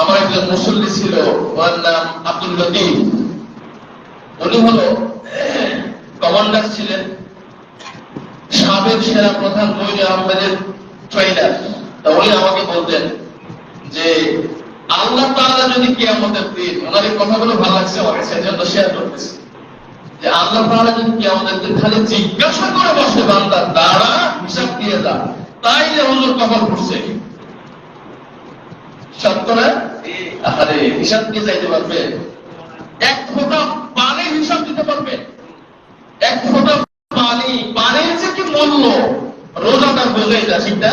আমার একজন মুসল্লি ছিল ওর নাম আব্দুল লতিফ। উনি হলো কমান্ডার ছিলেন, সাবেক সেনা প্রধান তৈরি আহমেদের ট্রেনার তা উনি আমাকে বলতেন যে, আল্লাহ তাআলা যদি কিয়ামতের দিন ওনার এই কথাগুলো ভালো লাগছে আমার কাছে এজন্য শেয়ার করতেছি। যে আল্লাহ তাআলা যদি কিয়ামতের দিন খালি জিজ্ঞাসা করে বসে বান্দা দাঁড়া হিসাব দিয়ে যা তাইলে হুজুর কখন করছে হিসাব পারবে? এক পানির হিসাব দিতে পারবে। এক পানি কি মূল্য? ঠিক না?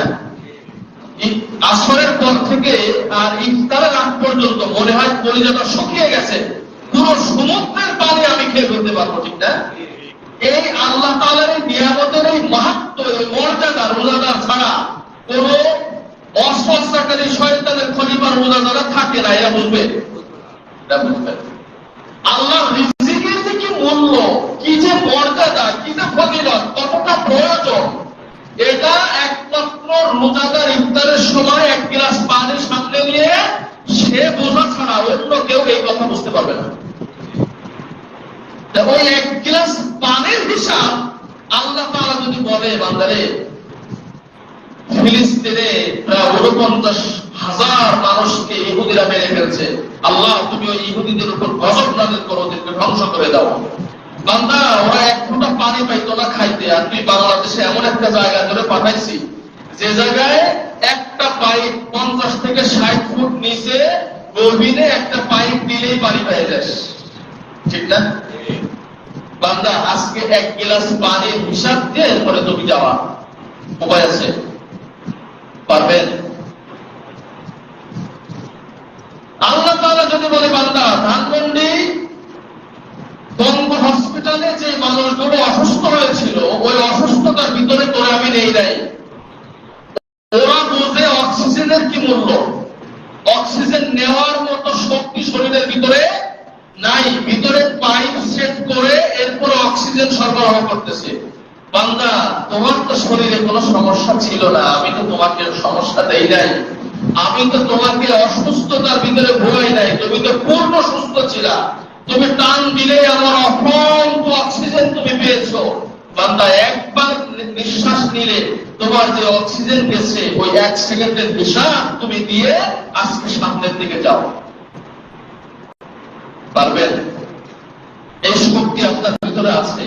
আসরের পর থেকে আর ইফতারের আগ পর্যন্ত মনে হয় কলিজাটা শুকিয়ে গেছে। পুরো সমুদ্রের পানি আমি খেয়ে ফেলতে পারব, ঠিক না? এই আল্লাহ তাআলার এই নিয়ামতের এই মাহাত্ম এই মর্যাদা রোজাদার ছাড়া কোন অস্পষ্টকারী রোজাদারা থাকে না, এরা বুঝবে? আল্লাহ কি মূল্য, কি যে মর্যাদা, কি যে ফজিলত, কতটা প্রয়োজন, এটা একমাত্র রোজাদার ইফতারের সময় এক গ্লাস পানি সামনে নিয়ে সে বোঝা ছাড়া অন্য কেউ এই কথা বুঝতে পারবে না। ওই এক গ্লাস পানির হিসাব আল্লাহ তাআলা যদি বলে, বান্দারে, ফিলিস্তিনে প্রায় উনপঞ্চাশ হাজার মানুষকে ইহুদিরা মেরে ফেলছে। আল্লাহ, তুমি ওই ইহুদিদের উপর গজব নাজিল করো, ওদেরকে ধ্বংস করে দাও। বান্দা, ওরা এক ফোঁটা পানি পাইতো না খাইতে, আর তুই বাংলাদেশে এমন একটা জায়গা ধরে পাঠাইছি, যে জায়গায় একটা পাইপ পঞ্চাশ থেকে ষাট ফুট নিচে গভীরে একটা পাইপ দিলেই পানি পেয়ে যাস। ঠিক না? বান্দা, আজকে এক গিলাস পানির হিসাব দিয়ে এরপরে তুমি যাওয়া। উপায় আছে? পারবেন? আল্লাহ বলে বান্দা, ধানমন্ডি বঙ্গ হসপিটালে যে মানুষগুলো অসুস্থ হয়েছিল, ওই অসুস্থতার ভিতরে তোরা আমি নেই নাই। ওরা বোঝে অক্সিজেনের কি মূল্য। অক্সিজেন নেওয়ার মতো শক্তি শরীরের ভিতরে নাই। ভিতরে পাইপ সেট করে এরপর অক্সিজেন সরবরাহ করতেছে। বান্দা, তোমার তো শরীরে কোনো সমস্যা ছিল না। আমি তো তোমাকে সমস্যা দেই নাই। আমি তো তোমাকে অসুস্থতার ভিতরে নাই তুমি তো পূর্ণ সুস্থ ছিলা। তুমি টান দিলে আমার অসংখ্য অক্সিজেন তুমি পেয়েছ। বান্দা, একবার নিঃশ্বাস নিলে তোমার যে অক্সিজেন গেছে, ওই এক সেকেন্ডের হিসাব তুমি দিয়ে আজকে সামনের দিকে যাও। পারবেন? এই শক্তি আপনার ভিতরে আছে।